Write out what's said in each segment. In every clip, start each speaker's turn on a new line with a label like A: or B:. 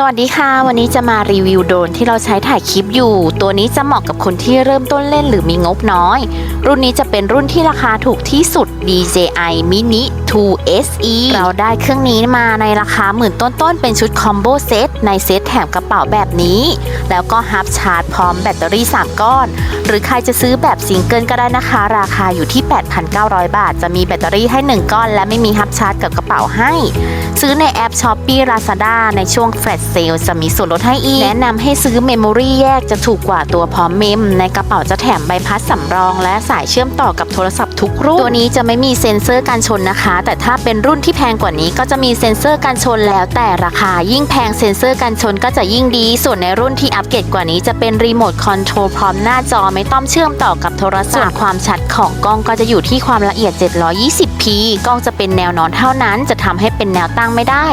A: สวัสดีค่ะ วันนี้จะมารีวิวโดรนที่เราใช้ถ่ายคลิปอยู่ ตัวนี้จะเหมาะกับคนที่เริ่มต้นเล่นหรือมีงบน้อย รุ่นนี้จะเป็นรุ่นที่ราคาถูกที่สุด DJI Mini 2 SE เราได้เครื่องนี้มาในราคาหมื่นต้นๆ เป็นชุดคอมโบเซตในเซตแถมกระเป๋าแบบนี้ แล้วก็ฮับชาร์จพร้อมแบตเตอรี่ 3 ก้อน หรือใครจะซื้อแบบซิงเกิลก็ได้นะคะ ราคาอยู่ที่ 8,900 บาท จะมีแบตเตอรี่ให้ 1 ก้อน และไม่มีฮับชาร์จกับกระเป๋าให้ ซื้อในแอป s h o p e e Lazada ในช่วงแฟลชเซลจะมีส่วนลดให้อีก แนะนำให้ซื้อเมมโมรี่แยกจะถูกกว่าตัวพร้อมเมม ในกระเป๋าจะแถมใบพัดสำรอง และสายเชื่อมต่อกับโทรศัพท์ทุกรุ่น ตัวนี้จะไม่มีเซ็นเซอร์การชนนะคะแต่ถ้าเป็นรุ่นที่แพงกว่านี้ก็จะมีเซ็นเซอร์การชนแล้วแต่ราคายิ่งแพงเซ็นเซอร์การชนก็จะยิ่งดี ส่วนในรุ่นที่อัปเกรดกว่านี้จะเป็นรีโมทคอนโทรลพร้อมหน้าจอไม่ต้องเชื่อมต่อกับโทรศัพท์ส่วนความชัดของกล้องก็จะอยู่ที่ความละเอียด 720p กล้องจะเป็นแนวนอนเท่านั้นจะทำให้เป็นแนวตั้งไม่ได้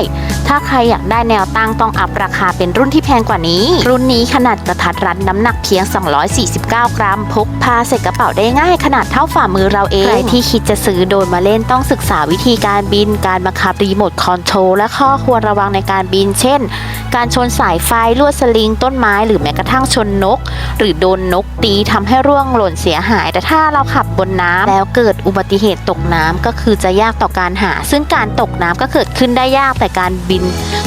A: ถ้าใครอยากได้แนวตั้งต้องอัพราคาเป็นรุ่นที่แพงกว่านี้ รุ่นนี้ขนาดกระทัดรัดน้ำหนักเพียง 249 กรัม พกพาใส่กระเป๋าได้ง่ายขนาดเท่าฝ่ามือเราเอง ใครที่คิดจะซื้อโดรนมาเล่นต้องศึกษาวิิธีการบิน การบังคับรีโมทคอนโทรลและข้อควรระวังในการบิน เช่น การชนสายไฟลวดสลิง ต้นไม้ หรือแม้กระทั่งชนนก หรือโดนนกตีทำให้ร่วงหล่นเสียหาย แต่ถ้าเราขับบนน้ำแล้วเกิดอุบัติเหตุตกน้ำก็คือจะยากต่อการหา ซึ่งการตกน้ำก็เกิดขึ้นได้ยากแต่การบิน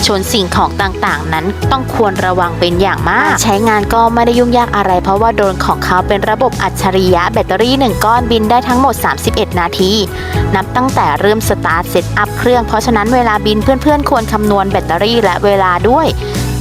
A: ชนสิ่งของต่างๆ นั้นต้องควรระวังเป็นอย่างมาก ใช้งานก็ไม่ได้ยุ่งยากอะไร เพราะว่าโดรนของเขาเป็นระบบอัจฉริยะแบตเตอรี่ 1 ก้อนบินได้ทั้งหมด 31 นาที นับตั้งแต่เริ่มสตาร์ทเซตอัพเครื่อง เพราะฉะนั้นเวลาบินเพื่อนๆ ควรคำนวณแบตเตอรี่และเวลาด้วย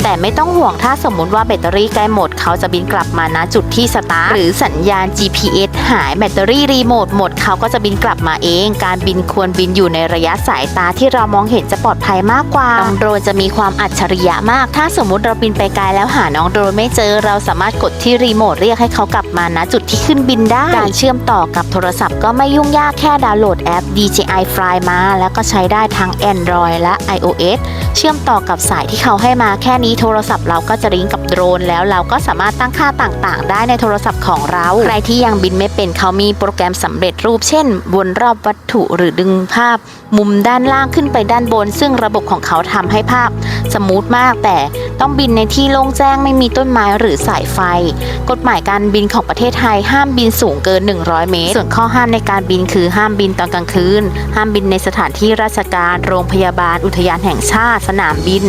A: แต่ไม่ต้องห่วงถ้าสมมุติว่าแบตเตอรี่ใกล้หมด เขาจะบินกลับมาณจุดที่สตาร์หรือสัญญาณ GPS หายแบตเตอรี่รีโมทหมด เขาก็จะบินกลับมาเอง การบินควรบินอยู่ในระยะสายตาที่เรามองเห็นจะปลอดภัยมากกว่าน้องโดรนจะมีความอัจฉริยะมาก ถ้าสมมุติเราบินไปไกลแล้วหาน้องโดรนไม่เจอ เราสามารถกดที่รีโมทเรียกให้เขากลับมาณจุดที่ขึ้นบินได้ การเชื่อมต่อกับโทรศัพท์ก็ไม่ยุ่งยากแค่ดาวน์โหลดแอป DJI Fly มา แล้วก็ใช้ได้ทั้ง Android และ iOS เชื่อมต่อกับสายที่เขาให้มาแค่นี้โทรศัพท์เราก็จะลิงก์กับโดรน แล้วเราก็สามารถตั้งค่าต่างๆ ได้ในโทรศัพท์ของเรา ใครที่ยังบินไม่เป็นเขามีโปรแกรมสำเร็จรูป เช่น วนรอบวัตถุหรือดึงภาพ มุมด้านล่างขึ้นไปด้านบน ซึ่งระบบของเขาทำให้ภาพสมูทมาก แต่ต้องบินในที่โล่งแจ้งไม่มีต้นไม้หรือสายไฟ กฎหมายการบินของประเทศไทยห้ามบินสูงเกิน 100 เมตร ส่วนข้อห้ามในการบินคือห้ามบินตอนกลางคืน ห้ามบินในสถานที่ราชการ โรงพยาบาล อุทยานแห่งชาติ สนามบิน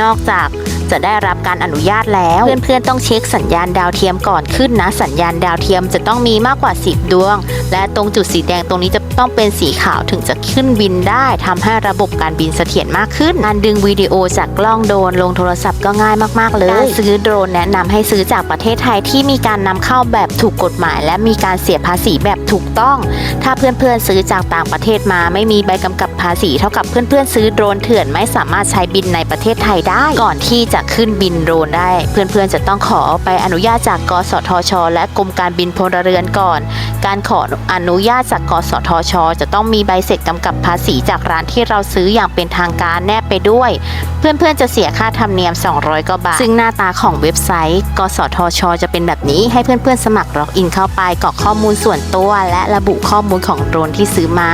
A: นอกจากจะได้รับการอนุญาตแล้ว เพื่อนๆต้องเช็คสัญญาณดาวเทียมก่อนขึ้นนะ สัญญาณดาวเทียมจะต้องมีมากกว่า 10 ดวง และตรงจุดสีแดงตรงนี้จะต้องเป็นสีขาวถึงจะขึ้นบินได้ทำให้ระบบการบินเสถียรมากขึ้นการดึงวิดีโอจากกล้องโดรนลงโทรศัพท์ก็ง่ายมากๆเลยการซื้อโดรนแนะนำให้ซื้อจากประเทศไทยที่มีการนำเข้าแบบถูกกฎหมาย และมีการเสียภาษีแบบถูกต้อง ถ้าเพื่อนๆซื้อจากต่างประเทศมา ไม่มีใบกำกับภาษี เท่ากับเพื่อนๆซื้อโดรนเถื่อนไม่สามารถใช้บินในประเทศไทยได้ ก่อนที่จะขึ้นบินโดรนได้ เพื่อนๆจะต้องขอไปอนุญาตจากกสทช และกรมการบินพลเรือนก่อน การขออนุญาตจากกสทช จะต้องมีใบเสร็จกำกับภาษีจากร้านที่เราซื้ออย่างเป็นทางการแนบไปด้วย เพื่อนๆจะเสียค่าธรรมเนียม 200กว่าบาท ซึ่งหน้าตาของเว็บไซต์ กสทช จะเป็นแบบนี้ให้เพื่อนๆสมัครล็อกอินเข้าไปกรอกข้อมูลส่วนตัว และระบุข้อมูลของโดรนที่ซื้อมา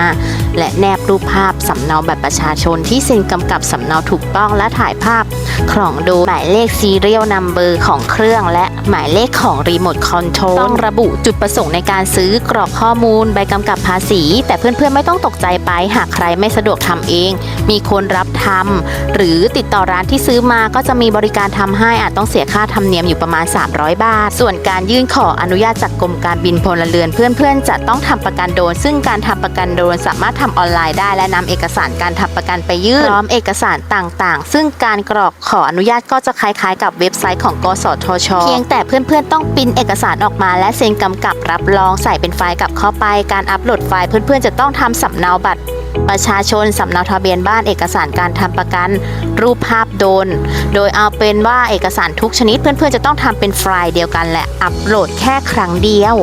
A: และแนบรูปภาพสำเนาแบบประชาชนที่เซ็นกำกับสำเนาถูกต้องและถ่ายภาพของดรนหมายเลขซีเรียลนัมเบอร์ของเครื่อง และหมายเลขของรีโมทคอนโทรลต้องระบุจุดประสงค์ในการซื้อกรอกข้อมูลใบกำกับภาษี แต่เพื่อนๆไม่ต้องตกใจไปหากใครไม่สะดวกทำเอง มีคนรับทำหรือติดต่อร้านที่ซื้อมาก็จะมีบริการทำให้อาจต้องเสียค่าธรรมเนียมอยู่ประมาณ 300 บาท ส่วนการยื่นขออนุญาตจากกรมการบินพลเรือนเพื่อนๆจะต้องทำประกันโดน ซึ่งการทำประกันโดนสามารถทำออนไลน์ได้และนำเอกสารการทำประกันไปยื่นพร้อมเอกสารต่างๆ ซึ่งการกรอกขออนุญาตก็จะคล้ายๆ กับเว็บไซต์ของกสทช เพียงแต่เพื่อนๆต้องปริ้นเอกสารออกมาและเซ็นกำกับรับรองใส่เป็นไฟล์กลับเข้าไปการอัปโหลดไฟล์เพื่อนๆจะต้องทำสำเนาบัตรประชาชนสำเนาทะเบียนบ้านเอกสารการทำประกัน รูปภาพโดน โดยเอาเป็นว่าเอกสารทุกชนิดเพื่อนๆจะต้องทำเป็นไฟล์เดียวกันและอัปโหลดแค่ครั้งเดียว